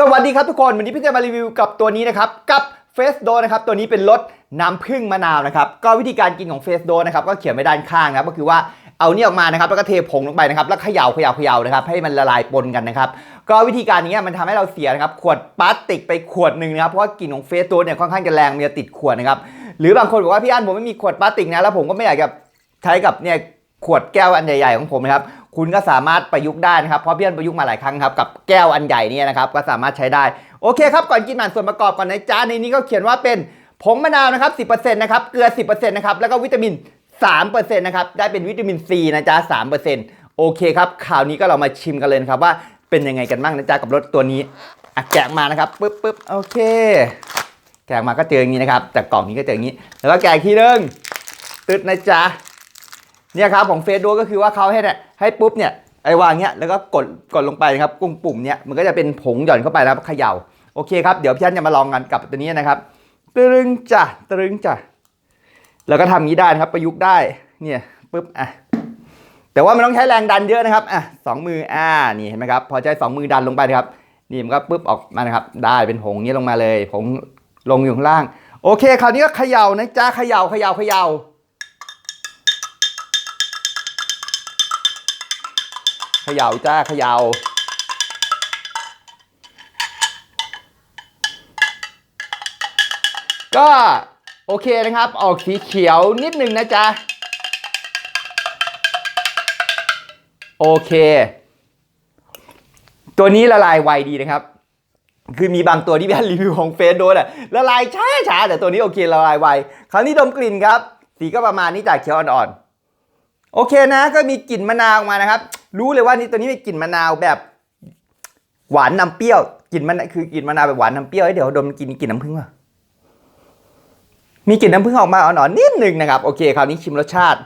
สวัสดีครับทุกคน วันนี้พี่จะมารีวิวกับตัวนี้นะครับ กับเฟสโดนะครับ ตัวนี้เป็นรสน้ำผึ้งมะนาวนะครับ ก็วิธีการกินของเฟสโดนะครับ ก็เขียนไว้ด้านข้างนะครับก็คือว่าเอาเนี่ยออกมานะครับ แล้วก็เทผงลงไปนะครับ แล้วเขย่าเขย่าเขย่านะครับ ให้มันละลายปนกันนะครับ ก็วิธีการนี้มันทำให้เราเสียนะครับ ขวดพลาสติกไปขวดหนึ่งนะครับ เพราะว่ากลิ่นของเฟสโดเนี่ยค่อนข้างจะแรงมีจะติดขวดนะครับ หรือบางคนบอกว่าพี่อันผมไม่มีขวดพลาสติกนะ แล้วผมก็ไม่อยากจะใช้กับเนี่ย ขวดแก้วอันใหญ่ๆของผมนะครับคุณก็สามารถประยุกต์ได้นะครับ เพราะเพี่อนประยุกต์มาหลายครั้งครับกับแก้วอันใหญ่นี่นะครับก็สามารถใช้ได้ โอเคครับก่อนกินอ่านส่วนประกอบก่อนนะจ๊ะในนี้ก็เขียนว่าเป็นผงมะนาวนะครับ10%นะครับเกลือ 10%นะครับแล้วก็วิตามิน 3%นะครับได้เป็นวิตามินซีนะจ๊ะ3%โอเคครับข่าวนี้ก็เรามาชิมกันเลยครับว่าเป็นยังไงกันบ้างนะจ๊ะกับรสตัวนี้อะแกะมานะครับปึ๊บปึ๊บโอเค แกะมาก็เจออย่างนี้นะครับจากกล่องนี้ก็เจออย่างนี้ แล้วก็แกะทีนึงตึดนะจ๊ะ เนี่ยครับของเฟซดูก็คือว่าเขาให้เนี่ยให้ปุ๊บเนี่ยไอ้วางเนี้ยแล้วก็กดกดลงไปนะครับกุ้งปุ่มเนี่ยมันก็จะเป็นผงหย่อนเข้าไปแล้วเขย่าโอเคครับเดี๋ยวพี่ชันจะมาลองกันกับตัวนี้นะครับตรึงจ้ะตรึงจ้ะแล้วก็ทำอย่างนี้ได้นะครับประยุกต์ได้เนี่ยปุ๊บอะแต่ว่ามันต้องใช้แรงดันเยอะนะครับอะสองมืออ่านี่เห็นไหมครับพอใช้สองมือดันลงไปนะครับนี่มันก็ปุ๊บออกมานะครับ ได้เป็นผงนี้ลงมาเลยผงลงอยู่ข้างล่าง โอเค คราวนี้ก็เขย่านะจ้าเขย่าเขย่าเขย่า ขย่าจ้าเขย่าก็โอเคนะครับ ออกสีเขียวนิดนึงนะจ๊ะ โอเค ตัวนี้ละลายไวดีนะครับ คือมีบางตัวที่พี่อันรีวิวของเฟซโดนอะละลายช้าช้าๆแต่ตัวนี้โอเคละลายไว คราวนี้ดมกลิ่นครับ สีก็ประมาณนี้จากเขียวอ่อนๆ โอเคนะก็มีกลิ่นมะนาวออกมานะครับ รู้เลยว่านี่ตัวนี้เป็นกลิ่นมะนาวแบบหวานนำเปรี้ยวกลิ่นมันคือกลิ่นมะนาวแบบหวานนำเปรี้ยวเดี๋ยวดมกินกลิ่นน้ำผึ้งว่ะมีกลิ่นน้ำผึ้งออกมาอ่อนๆนิดหนึ่งนะครับ โอเคคราวนี้ชิมรสชาติ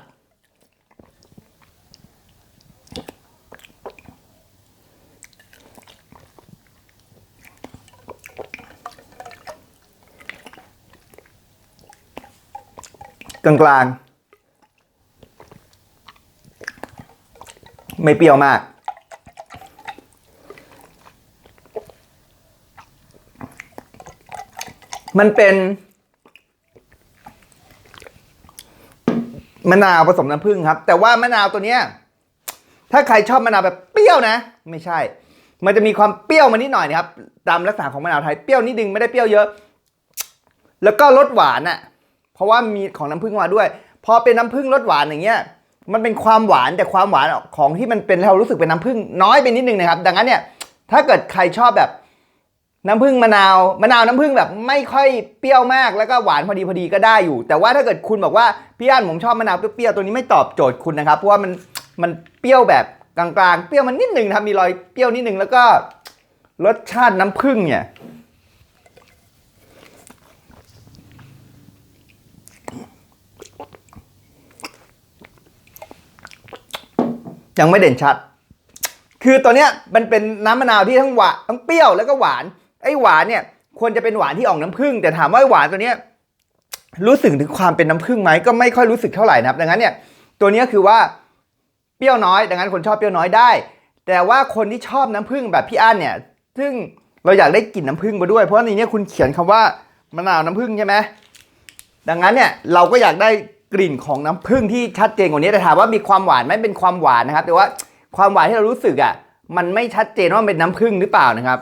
กลางๆ ไม่เปรี้ยวมาก มันเป็นมะนาวผสมน้ำผึ้งครับ แต่ว่ามะนาวตัวเนี้ย ถ้าใครชอบมะนาวแบบเปรี้ยวนะ ไม่ใช่ มันจะมีความเปรี้ยวมานิดหน่อยนะครับ ตามลักษณะของมะนาวไทยเปรี้ยวนิดนึงไม่ได้เปรี้ยวเยอะ แล้วก็รสหวานอะเพราะว่ามีของน้ำผึ้งมาด้วย พอเป็นน้ำผึ้งรสหวานอย่างเงี้ย มันเป็นความหวานแต่ความหวานของที่มันเป็นเรารู้สึกเป็นน้ำผึ้งน้อยไปนิดนึงนะครับ ดังนั้นเนี่ยถ้าเกิดใครชอบแบบน้ำผึ้งมะนาวมะนาวน้ำผึ้งแบบไม่ค่อยเปรี้ยวมากแล้วก็หวานพอดีพอดีก็ได้อยู่ แต่ว่าถ้าเกิดคุณบอกว่าพี่อันผมชอบมะนาวเปรี้ยวตัวนี้ไม่ตอบโจทย์คุณนะครับเพราะว่ามันมันเปรี้ยวแบบกลางๆเปรี้ยวมันนิดหนึ่งนะครับมีรอยเปรี้ยวนิดหนึ่งแล้วก็รสชาติน้ำผึ้งเนี่ย ยังไม่เด่นชัด คือตัวเนี้ยมันเป็นน้ำมะนาวที่ทั้งหวานทั้งเปรี้ยวแล้วก็หวาน ไอ้หวานเนี่ยควรจะเป็นหวานที่ออกน้ำผึ้งแต่ถามว่าหวานตัวเนี้ยรู้สึกถึงความเป็นน้ำผึ้งไหมก็ไม่ค่อยรู้สึกเท่าไหร่นะครับ ดังนั้นเนี่ยตัวเนี้ยคือว่าเปรี้ยวน้อย ดังนั้นคนชอบเปรี้ยวน้อยได้ แต่ว่าคนที่ชอบน้ำผึ้งแบบพี่อั้นเนี่ย ซึ่งเราอยากได้กลิ่นน้ำผึ้งมาด้วย เพราะในนี้คุณเขียนคำว่ามะนาวน้ำผึ้งใช่ไหมดังนั้นเนี่ยเราก็อยากได้ กลิ่นของน้ำผึ้งที่ชัดเจนกว่านี้แต่ถามว่ามีความหวานไหมเป็นความหวานนะครับ แต่ว่าความหวานที่เรารู้สึกอะมันไม่ชัดเจนว่าเป็นน้ำผึ้งหรือเปล่านะครับ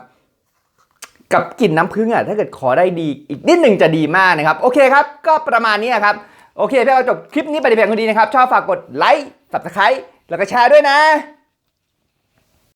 กับกลิ่นน้ำผึ้งอะถ้าเกิดขอได้ดีอีกนิดหนึ่งจะดีมากนะครับ โอเคครับ ก็ประมาณนี้ครับโอเคพี่เอาจบคลิปนี้ไปในเพียงคนดีนะครับชอบฝากกดไลค์ subscribe แล้วก็แชร์ด้วยนะ